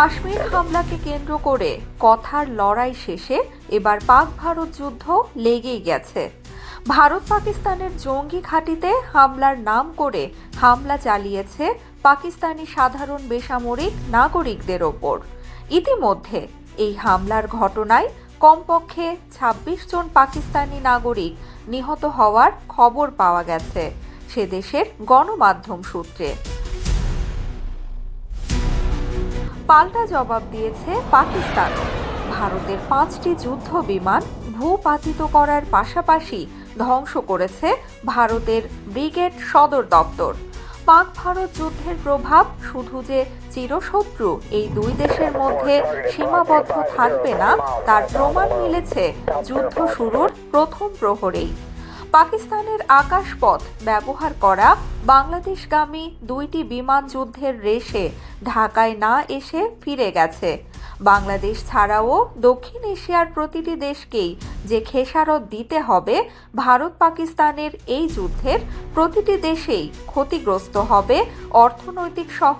কাশ্মীর হামলাকে কেন্দ্র করে কথার লড়াই শেষে এবার পাক ভারত যুদ্ধ লেগেই গেছে। ভারত পাকিস্তানের জঙ্গি ঘাঁটিতে হামলার নাম করে হামলা চালিয়েছে পাকিস্তানি সাধারণ বেসামরিক নাগরিকদের ওপর। ইতিমধ্যে এই হামলার ঘটনায় কমপক্ষে ২৬ জন পাকিস্তানি নাগরিক নিহত হওয়ার খবর পাওয়া গেছে। সে দেশের গণমাধ্যম সূত্রে। পাল্টা জবাব দিয়েছে পাকিস্তান। ভারতের পাঁচটি যুদ্ধ বিমান ভূপাতিত করার পাশাপাশি ধ্বংস করেছে ভারতের ব্রিগেড সদর দপ্তর। পাক ভারত যুদ্ধের প্রভাব শুধু যে চিরশত্রু এই দুই দেশের মধ্যে সীমাবদ্ধ থাকবে না, তার প্রমাণ মিলেছে যুদ্ধ শুরুর প্রথম প্রহরেই। পাকিস্তানের আকাশপথ ব্যবহার করা বাংলাদেশগামী দুইটি বিমান যুদ্ধের রেশে ঢাকায় না এসে ফিরে গেছে। বাংলাদেশ ছাড়াও দক্ষিণ এশিয়ার প্রতিটি দেশকেই যে খেসারত দিতে হবে, ভারত পাকিস্তানের এই যুদ্ধের প্রতিটি দেশেই ক্ষতিগ্রস্ত হবে। অর্থনৈতিক সহ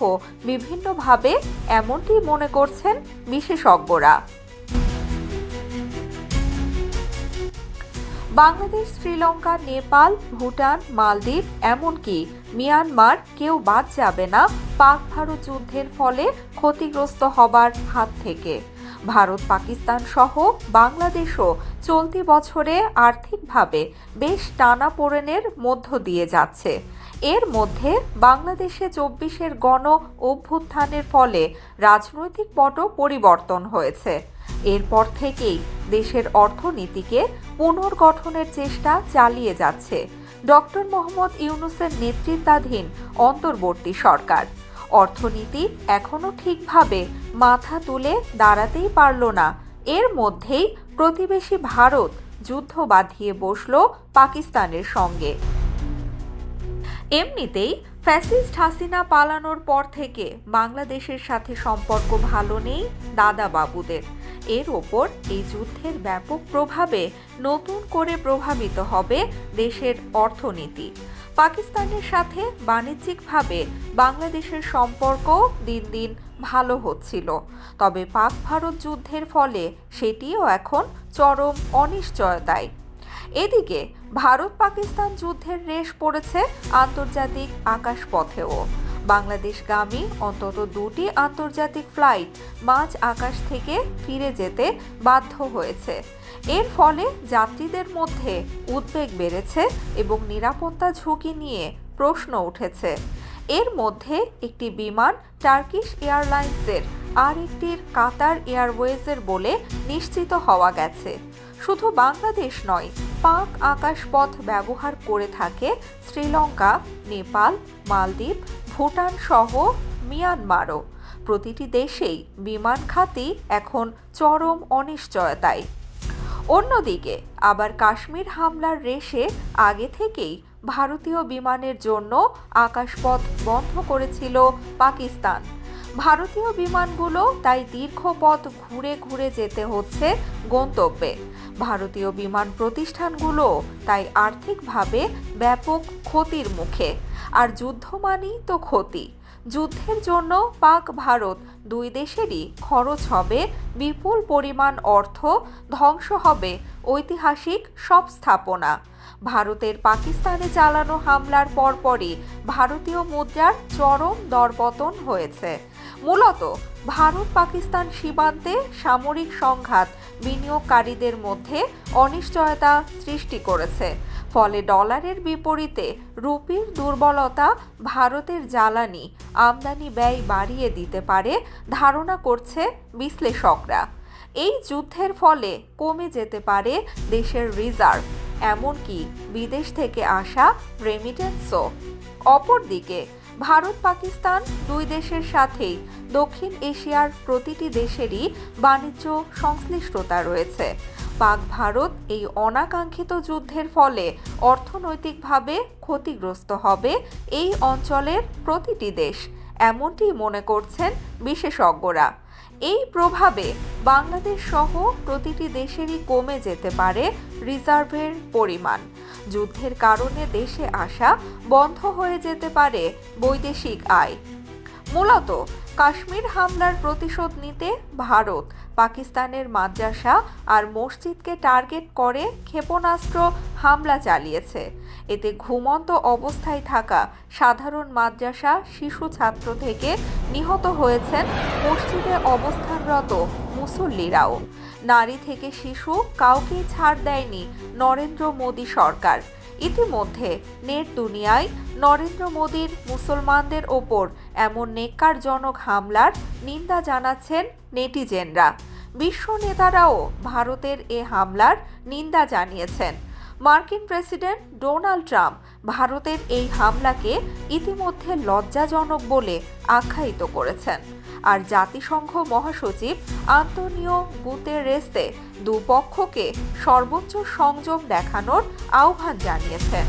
বিভিন্নভাবে এমনটি মনে করছেন বিশেষজ্ঞরা। বাংলাদেশ, শ্রীলঙ্কা, নেপাল, ভুটান, মালদ্বীপ, এমনকি মিয়ানমার কেউ বাদ যাবে না পাক ভারত যুদ্ধের ফলে ক্ষতিগ্রস্ত হবার হাত থেকে। ভারত, পাকিস্তান সহ বাংলাদেশও চলতি বছরে আর্থিকভাবে বেশ টানাপোড়েনের মধ্য দিয়ে যাচ্ছে। এর মধ্যে বাংলাদেশে চব্বিশের গণ অভ্যুত্থানের ফলে রাজনৈতিক পটও পরিবর্তন হয়েছে। এরপর থেকেই দেশের অর্থনীতিকে পুনর্গঠনের চেষ্টা চালিয়ে যাচ্ছে। ডক্টর মোহাম্মদ ইউনুসের নেতৃত্বাধীন অন্তর্বর্তী সরকার। অর্থনীতি এখনও ঠিকভাবে মাথা তুলে দাঁড়াতেই পারল না। এর মধ্যেই প্রতিবেশী ভারত যুদ্ধ বাঁধিয়ে বসল পাকিস্তানের সঙ্গে। এমনিতেই ফ্যাসিস্ট হাসিনা পালানোর পর থেকে বাংলাদেশের সাথে সম্পর্ক ভালো নেই দাদা বাবুদের। এর ওপর এই যুদ্ধের ব্যাপক প্রভাবে নতুন করে প্রভাবিত হবে দেশের অর্থনীতি। পাকিস্তানের সাথে বাণিজ্যিকভাবে বাংলাদেশের সম্পর্ক দিন দিন ভালো হচ্ছিল। তবে পাক ভারত যুদ্ধের ফলে সেটিও এখন চরম অনিশ্চয়তায়। এদিকে ভারত পাকিস্তান যুদ্ধের রেশ পড়েছে আন্তর্জাতিক আকাশপথেও। বাংলাদেশগামী অন্তত দুটি আন্তর্জাতিক ফ্লাইট মাঝ আকাশ থেকে ফিরে যেতে বাধ্য হয়েছে। এর ফলে যাত্রীদের মধ্যে উদ্বেগ বেড়েছে এবং নিরাপত্তা ঝুঁকি নিয়ে প্রশ্ন উঠেছে। এর মধ্যে একটি বিমান টার্কিশ এয়ারলাইন্সের আর একটির কাতার এয়ারওয়েজের বলে নিশ্চিত হওয়া গেছে। শুধু বাংলাদেশ নয়, পাক আকাশপথ ব্যবহার করে থাকে শ্রীলঙ্কা, নেপাল, মালদ্বীপ, ভুটান সহ মিয়ানমারও। প্রতিটি দেশেই বিমান খাতি এখন চরম অনিশ্চয়তায়। অন্যদিকে, আবার কাশ্মীর হামলার রেশে আগে থেকেই ভারতীয় বিমানের জন্য আকাশপথ বন্ধ করেছিল পাকিস্তান। ভারতীয় বিমানগুলো তাই দীর্ঘ পথ ঘুরে ঘুরে যেতে হচ্ছে গন্তব্যে। ভারতীয় বিমান প্রতিষ্ঠানগুলো তাই আর্থিকভাবে ব্যাপক ক্ষতির মুখে। আর যুদ্ধ মানেই তো ক্ষতি। যুদ্ধের জন্য পাক ভারত দুই দেশেরই খরচ হবে, বিপুল পরিমাণ অর্থ ধ্বংস হবে ঐতিহাসিক সব স্থাপনা। ভারতের পাকিস্তানে চালানো হামলার পরপরই ভারতীয় মুদ্রার চরম দরপতন হয়েছে। মূলত ভারত পাকিস্তান সীমান্তে সামরিক সংঘাত বিনিয়োগকারীদের মধ্যে অনিশ্চয়তা সৃষ্টি করেছে। ফলে ডলারের বিপরীতে রুপির দুর্বলতা ভারতের জ্বালানি আমদানি ব্যয় বাড়িয়ে দিতে পারে ধারণা করছে বিশ্লেষকরা। এই যুদ্ধের ফলে কমে যেতে পারে দেশের রিজার্ভ, এমনকি বিদেশ থেকে আসা রেমিটেন্সও অপরদিকে, ভারত, পাকিস্তান দুই দেশের সাথেই দক্ষিণ এশিয়ার প্রতিটি দেশেরই বাণিজ্য সংশ্লিষ্টতা রয়েছে। পাক ভারত এই অনাকাঙ্ক্ষিত যুদ্ধের ফলে অর্থনৈতিকভাবে ক্ষতিগ্রস্ত হবে এই অঞ্চলের প্রতিটি দেশ। এমনটি মনে করছেন বিশেষজ্ঞরা। এই প্রভাবে বাংলাদেশ সহ প্রতিটি দেশেরই কমে যেতে পারে রিজার্ভের পরিমাণ। যুদ্ধের কারণে দেশে আসা বন্ধ হয়ে যেতে পারে বৈদেশিক আয়। মূলত কাশ্মীর হামলার প্রতিশোধ নিতে ভারত, পাকিস্তানের মাদ্রাসা আর মসজিদকে টার্গেট করে ক্ষেপণাস্ত্র হামলা চালিয়েছে। এতে ঘুমন্ত অবস্থায় থাকা সাধারণ মাদ্রাসা শিশু ছাত্র থেকে নিহত হয়েছেন মসজিদে অবস্থানরত মুসল্লিরাও। নারী থেকে শিশু কাউকেই ছাড় দেয়নি নরেন্দ্র মোদী সরকার। ইতিমধ্যে নেট দুনিয়ায় নরেন্দ্র মোদীর মুসলমানদের ওপর এমন নেকারজনক হামলার নিন্দা জানাচ্ছেন নেটিজেনরা। বিশ্ব নেতারাও ভারতের এ হামলার নিন্দা জানিয়েছেন। মার্কিন প্রেসিডেন্ট ডোনাল্ড ট্রাম্প ভারতের এই হামলাকে ইতিমধ্যে লজ্জাজনক বলে আখ্যায়িত করেছেন। আর জাতিসংঘ মহাসচিব আন্তনিও গুতেরেসে দুপক্ষকে সর্বোচ্চ সংযম দেখানোর আহ্বান জানিয়েছেন।